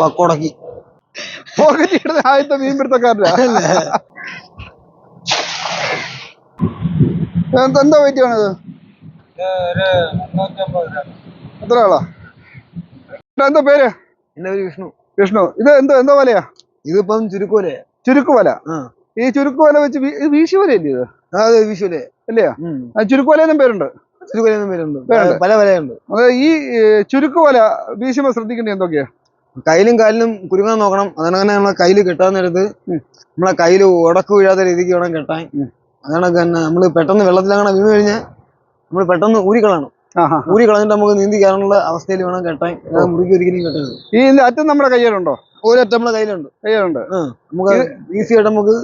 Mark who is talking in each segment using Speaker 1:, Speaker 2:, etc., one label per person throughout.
Speaker 1: പക്കോടക്കി.
Speaker 2: Pocket ആദ്യത്തെ മീൻ പിടുത്തക്കാരനാ. എന്താ wait ആണത് എത്ര ആളാ? എന്താ പേര്?
Speaker 1: എന്റെ പേര് വിഷ്ണു.
Speaker 2: വിഷ്ണു. ഇത് എന്തോ എന്തോ വലയാ?
Speaker 1: ഇതിപ്പം
Speaker 2: ചുരുക്കുവല
Speaker 1: ചുരുക്കുവല
Speaker 2: ഈ ചുരുക്കുവല വെച്ച് വീശുവല ഇത് വീശി വലയല്ലേ ഇത്?
Speaker 1: അതെ വീശുവല
Speaker 2: അല്ലയോ? ചുരുക്കുവല എന്നും പേരുണ്ട്.
Speaker 1: ചുരുക്കൂലെന്നും. പല വലയുണ്ട്.
Speaker 2: ഈ ചുരുക്ക് വല വീശുമ്പോ ശ്രദ്ധിക്കേണ്ടത് എന്തൊക്കെയാ?
Speaker 1: കയ്യിലും കാലിലും കുരുങ്ങാൻ നോക്കണം. അതാണ് തന്നെ നമ്മളെ കയ്യിൽ കെട്ടാൻ നേരത്ത്. നമ്മളെ കയ്യിൽ ഉടക്ക് വീഴാത്ത രീതിക്ക് വേണം കെട്ടാൻ. അതാണ് തന്നെ നമ്മൾ പെട്ടെന്ന് വെള്ളത്തിലങ്ങനെ വീണ് കഴിഞ്ഞാൽ നമ്മൾ പെട്ടെന്ന് ഊരിക്കളയണം
Speaker 2: ഊരിക്കളഞ്ഞിട്ട്
Speaker 1: ഊരി കളഞ്ഞിട്ട് നമുക്ക് നീന്തി കയറാനുള്ള അവസ്ഥയിൽ വേണം കെട്ടാൻ. മുറിക്ക് ഒരിക്കലും കെട്ടരുത്.
Speaker 2: ഈ അറ്റം നമ്മുടെ കയ്യിലുണ്ടോ?
Speaker 1: ഒരറ്റം നമ്മുടെ കയ്യിലുണ്ട്.
Speaker 2: കയ്യിലുണ്ട്.
Speaker 1: നമുക്ക് ഈസി ആയിട്ട് നമുക്ക്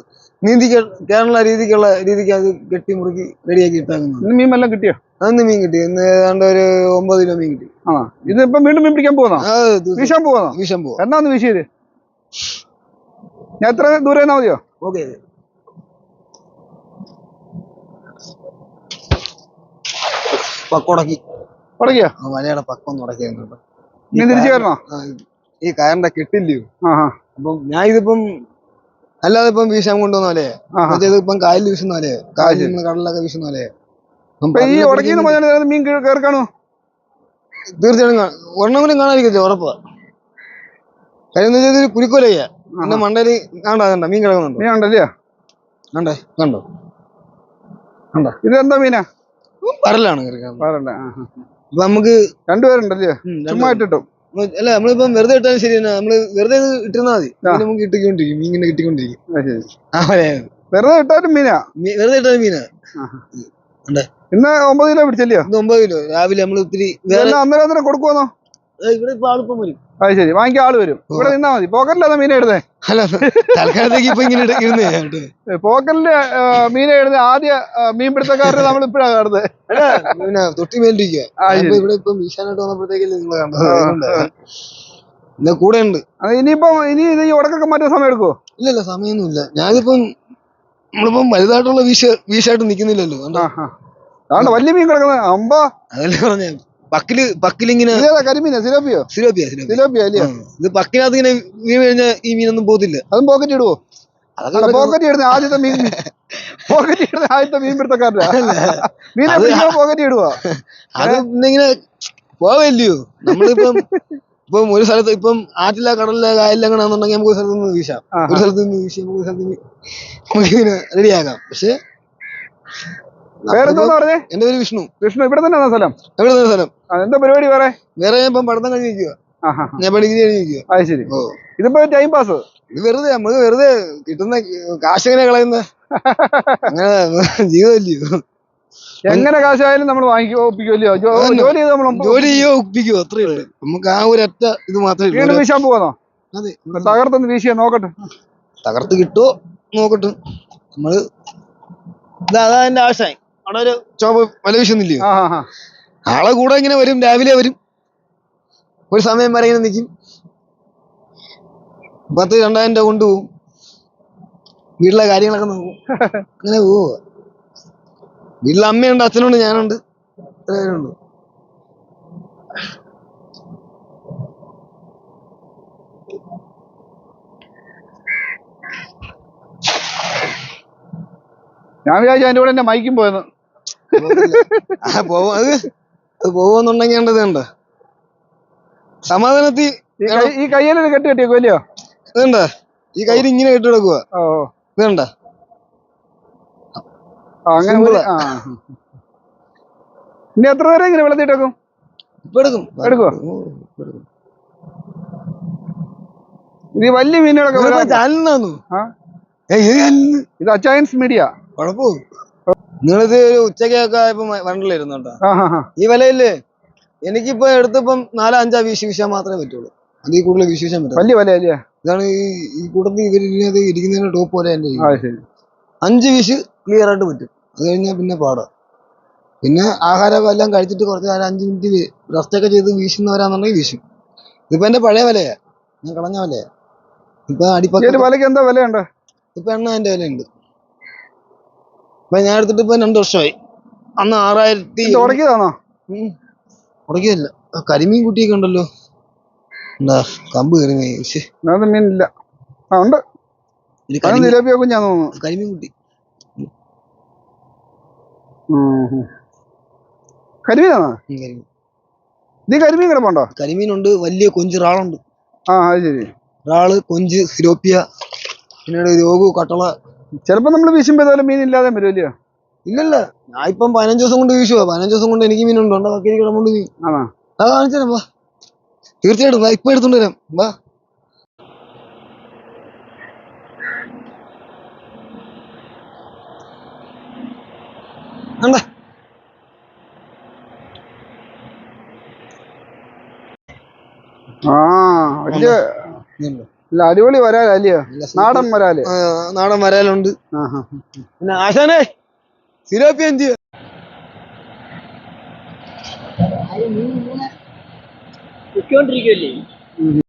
Speaker 1: നീന്തി കയറാനുള്ള രീതിക്കുള്ള രീതിക്ക് അത് കെട്ടി മുറുക്കി റെഡിയാക്കി ഇട്ടാക്കുന്നത്
Speaker 2: മീൻ എല്ലാം കിട്ടിയോ?
Speaker 1: അന്ന് മീൻ കിട്ടി. ഇന്ന് ഏതാണ്ട് ഒരു ഒമ്പത് കിലോ മീൻ കിട്ടി.
Speaker 2: ആ ഇത് ഇപ്പൊ വീണ്ടും മീൻ പിടിക്കാൻ പോകുന്നോ?
Speaker 1: വിഷം
Speaker 2: വീശാൻ പോകുന്നോ?
Speaker 1: വിഷം പോകും.
Speaker 2: എന്നാ ഒന്ന് വീശിയത് ഞാൻ എത്ര ദൂരെ എന്നാ മതിയോ?
Speaker 1: ഓക്കെ. മലയാള പക്കം തുടക്കിയുണ്ട്
Speaker 2: നീ തിരിച്ചു കയറണോ?
Speaker 1: ഈ കയറിന്റെ കെട്ടില്ലയോ? അപ്പം ഞാൻ ഇതിപ്പം അല്ലാതെ ഇപ്പം വീശാൻ കൊണ്ടുവന്ന പോലെ
Speaker 2: ആഹാ.
Speaker 1: ഇപ്പം കായലിൽ വീശുന്ന പോലെ കായലിൽ നിന്ന് കടലിലൊക്കെ വീശുന്ന പോലെ
Speaker 2: ഈ ഉടക്കിന്ന് പറഞ്ഞാൽ മീൻ കയറി കാണൂ
Speaker 1: തീർച്ചയായിട്ടും കാണും. ഒരെണ്ണമെങ്കിലും കാണാതിരിക്കത്തില്ല ഉറപ്പാ. കാര്യം എന്താ വെച്ചാൽ കുരുക്കോലയ്യ എന്റെ മണ്ടയിൽ കാണണ്ട കണ്ട മീൻ കിടക്കുന്നുണ്ടോ?
Speaker 2: മീൻ ഉണ്ടല്ലേ?
Speaker 1: കണ്ടേ കണ്ടോ? കണ്ടോ?
Speaker 2: ഇതെന്താ മീനാ?
Speaker 1: പരലാണ് ഇപ്പൊ നമുക്ക്
Speaker 2: രണ്ടുപേരുണ്ടല്ലേ? ചുമ്മാ ഇട്ടിട്ടും.
Speaker 1: അല്ല നമ്മളിപ്പം വെറുതെ ഇട്ടാലും ശരി തന്നെ. നമ്മൾ വെറുതെ ഇട്ടിരുന്നാ മതി. നമുക്ക് കിട്ടിക്കൊണ്ടിരിക്കും മീൻ ഇങ്ങനെ കിട്ടിക്കൊണ്ടിരിക്കും.
Speaker 2: വെറുതെ ഇട്ടാലും മീനാ?
Speaker 1: വെറുതെ ഇട്ടാലും മീനാ.
Speaker 2: ഇന്ന് ഒമ്പത് കിലോ പിടിച്ചല്ലയോ?
Speaker 1: ഇന്ന് ഒമ്പത് കിലോ. രാവിലെ നമ്മൾ ഒത്തിരി
Speaker 2: അന്നേരം അന്നേരം
Speaker 1: കൊടുക്കുവന്നോ? ഇവിടെ ഇപ്പൊ ആളിപ്പം വരും.
Speaker 2: അത് ശരി. വാങ്ങിക്കാൻ ആൾ വരും. ഇവിടെ നിന്നാ മതി. പോക്കറ്റിലാ മീൻ ഇടുന്നേ?
Speaker 1: അല്ല തൽക്കാലത്തേക്ക് ഇപ്പൊ ഇങ്ങനെ ഇരുന്നേ.
Speaker 2: പോക്കറ്റിൽ മീൻ ഇടുന്ന. ആദ്യ മീൻ പിടുത്തക്കാരനെ നമ്മൾ ഇപ്പഴാ കാണുന്നത്.
Speaker 1: പിന്നെ തൊട്ടി മേലിരിക്കുക. ഇവിടെ ഇപ്പൊ വീശാനായിട്ട് വന്നപ്പോഴത്തേക്കല്ലേ നിങ്ങൾ കണ്ടത്. അതുകൊണ്ട്. പിന്നെ കൂടെ ഉണ്ട്.
Speaker 2: അത് ഇനിയിപ്പം ഇനി ഇത് ഈ ഉടക്കൊക്കെ മാറ്റാൻ സമയം എടുക്കോ
Speaker 1: ഇല്ല ഇല്ല സമയമൊന്നുമില്ല. ഞാനിപ്പം നമ്മളിപ്പം വലുതായിട്ടുള്ള വീശ വീശായിട്ട് നിക്കുന്നില്ലല്ലോ. കണ്ടോ?
Speaker 2: ആ ആ അതാണ് വലിയ മീൻ കിടക്കുന്നത് അമ്പോ.
Speaker 1: അതല്ലേ പറഞ്ഞ? പക്കിൽ പക്കിലിങ്ങനെ
Speaker 2: കരിമീനാ? സിലോപ്പിയോ?
Speaker 1: സിലോപ്പിയ സിലോപ്പിയ. അല്ലേ. ഇത് പക്കിനകത്ത് ഇങ്ങനെ വീണ് കഴിഞ്ഞാൽ ഈ മീനൊന്നും പോകത്തില്ല.
Speaker 2: അതും പോക്കറ്റ് ഇടുവോ?
Speaker 1: അതൊക്കെ
Speaker 2: പോക്കറ്റ് ഇടുന്ന ആദ്യത്തെ മീൻ പോക്കറ്റ് ഇടുന്ന ആദ്യത്തെ മീൻ പിടുത്തക്കാരനാ? മീനെ പിടിക്കാൻ പോക്കറ്റ് ഇടുവോ?
Speaker 1: അത് ഇങ്ങനെ പോവല്ലയോ? നമ്മളിപ്പം ഇപ്പം ഒരു സ്ഥലത്ത് ഇപ്പം ആറ്റില കടലിലെ കായലിലെങ്ങനെയാണെന്നുണ്ടെങ്കിൽ നമുക്ക് ഒരു സ്ഥലത്ത് നിന്ന് വീശാം. ഒരു സ്ഥലത്ത് നിന്ന് വീശി നമുക്ക് ഒരു സ്ഥലത്ത് നമുക്ക് ഇങ്ങനെ റെഡിയാക്കാം പക്ഷെ
Speaker 2: വേറെന്തോന്ന് പറഞ്ഞേ?
Speaker 1: എന്റെ പേര് വിഷ്ണു.
Speaker 2: വിഷ്ണു ഇവിടെ തന്നെ സ്ഥലം?
Speaker 1: ഇവിടെ തന്നെ സ്ഥലം.
Speaker 2: എന്താ പരിപാടി വേറെ?
Speaker 1: വേറെ ഞാൻ ഇപ്പം പഠിത്തം കഴിഞ്ഞിരിക്കുക ഞാൻ ഡിഗ്രി കഴിഞ്ഞിരിക്കുക
Speaker 2: അത് ശരി. ഇതിപ്പോ ടൈം പാസ്
Speaker 1: ഇത് വെറുതെ നമ്മൾ വെറുതെ കിട്ടുന്ന കാശ് എങ്ങനെ കളയുന്ന? അങ്ങനെ ജീവിതമല്ലയോ?
Speaker 2: എങ്ങനെ കാശായാലും നമ്മൾ വാങ്ങിക്കോ ഒപ്പിക്കുമല്ലോ. ജോലി ചെയ്ത് നമ്മൾ
Speaker 1: ജോലി ചെയ്യോ ഒപ്പിക്കോ അത്രേ ഉള്ളൂ. നമുക്ക് ആ ഒരു ഒറ്റ ഇത് മാത്രമേ
Speaker 2: വീണ്ടും വീശാൻ പോകാനോ
Speaker 1: അതെ.
Speaker 2: തകർത്തൊന്ന് വീശിയാ നോക്കട്ടെ.
Speaker 1: തകർത്ത് കിട്ടുമോ നോക്കട്ടെ. നമ്മൾ അതാ എന്റെ ആശാൻ ചോപ്പ് വല
Speaker 2: ആ
Speaker 1: ആളെ കൂടെ ഇങ്ങനെ വരും രാവിലെ വരും. ഒരു സമയം വരെ ഇങ്ങനെ നിൽക്കും പത്ത് രണ്ടായിരം രൂപ കൊണ്ടുപോകും വീട്ടിലെ കാര്യങ്ങളൊക്കെ നോക്കും. അങ്ങനെ പോവുക. വീട്ടിലെ അമ്മയുണ്ട് അച്ഛനുണ്ട് ഞാനുണ്ട്. ഇത്ര പേരുണ്ട്?
Speaker 2: ഞാൻ വിചാരിച്ചു അതിന്റെ കൂടെ എന്നെ മൈക്കും പോയെന്ന്.
Speaker 1: ആ പോവും അത്. അത് പോവുന്നുണ്ടെങ്കിൽ കണ്ടത് കണ്ട സമാധാനത്തിൽ
Speaker 2: ഈ കൈ ഈ കയ്യിൽ കെട്ടി കെട്ടിയോ
Speaker 1: ഇതുണ്ട? ഈ കയ്യിൽ ഇങ്ങനെ കെട്ടി കിടക്കുക
Speaker 2: ഓ.
Speaker 1: ഇതുണ്ട?
Speaker 2: അങ്ങനെ ഇനി എത്ര നേരം ഇങ്ങനെ
Speaker 1: ഇപ്പൊ എടുക്കും
Speaker 2: എടുക്കുവോ? ഇത് വലിയ മീനുകളൊക്കെ
Speaker 1: ഇത്
Speaker 2: അച്ചയൻസ് മീഡിയ.
Speaker 1: കുഴപ്പമോ നിങ്ങളിത് ഉച്ചക്കൊക്കെ ആയപ്പോ
Speaker 2: വണ്ടിലിരുന്നോട്ടോ
Speaker 1: ഈ വിലയില്ലേ എനിക്കിപ്പോ എടുത്തപ്പം നാലോ അഞ്ചാ വീശി വീശാൻ മാത്രമേ പറ്റുള്ളൂ. അതിൽ കൂടുതൽ വീശി വീശാൻ പറ്റും
Speaker 2: വലിയ വില അല്ലേ
Speaker 1: ഇതാണ് ഈ ഈ കൂട്ടത്തിൽ ഇതിനകത്ത് ഇരിക്കുന്നതിന്റെ ടോപ്പ് പോലെ എന്റെ അഞ്ച് വീശ് ക്ലിയർ ആയിട്ട് പറ്റും. അത് കഴിഞ്ഞാൽ പിന്നെ പാടാ. പിന്നെ ആഹാരമൊക്കെ എല്ലാം കഴിച്ചിട്ട് കുറച്ച് നേരം അഞ്ച് മിനിറ്റ് റെസ്റ്റൊക്കെ ചെയ്ത് വീശുന്നവരാന്നുണ്ടെങ്കിൽ വീശും. ഇതിപ്പോ എന്റെ പഴയ വിലയാ. ഞാൻ കളഞ്ഞ വിലയാ. ഇപ്പൊ
Speaker 2: വിലക്ക് എന്താ വിലയുണ്ട്?
Speaker 1: ഇപ്പൊ എണ്ണ അതിന്റെ വിലയുണ്ട്. ഇപ്പൊ ഞാൻ എടുത്തിട്ട് ഇപ്പൊ രണ്ടു വർഷമായി. അന്ന് ആറായിരത്തി
Speaker 2: ഇത് ഉടക്കിയതാണോ?
Speaker 1: ഉടക്കിയതല്ല. കരിമീൻ കുട്ടിയൊക്കെ ഉണ്ടല്ലോ. എന്താ കമ്പ് കരിമീൻ.
Speaker 2: മീനില്ല ആ ഉണ്ട്. നിലവിയ കുഞ്ഞാന്ന് തോന്നുന്നു.
Speaker 1: കരിമീൻ കുട്ടി.
Speaker 2: കരിമീനാണോ? നീ കരിമീൻ. കിടപ്പുണ്ടോ?
Speaker 1: കരിമീനുണ്ട്. വലിയ കൊഞ്ച് റാളുണ്ട്.
Speaker 2: ആ അത് ശരി.
Speaker 1: റാൾ കൊഞ്ച് സിലോപ്പിയ പിന്നീട് രോഗു കട്ടള
Speaker 2: ചിലപ്പോ നമ്മൾ വീശുമ്പോ ഏതായാലും മീൻ ഇല്ലാതെ വരുമല്ലയോ
Speaker 1: ഇല്ലല്ല. ഞാൻ ഇപ്പം പതിനഞ്ച് ദിവസം കൊണ്ട് വീശുവാ. പതിനഞ്ച് ദിവസം കൊണ്ട് എനിക്ക് മീനുണ്ട്. ബാക്കി കക്കരി കിടമുണ്ട് മീൻ
Speaker 2: ആണോ?
Speaker 1: അത് കാണിച്ചു തരാം വാ. തീർച്ചയായിട്ടും വാ. ഇപ്പൊ എടുത്തോണ്ട് വരാം. വാ. കണ്ടാ
Speaker 2: ആ വലിയ? ഇല്ല അടിപൊളി
Speaker 1: വരാലല്ലയോ
Speaker 2: നാടൻ വരാൽ.
Speaker 1: ആ, നാടൻ വരാലുണ്ട്.
Speaker 2: ആ ആ
Speaker 1: പിന്നെ ആശാനെ സിലോപ്പിയ എന്ത് ചെയ്യും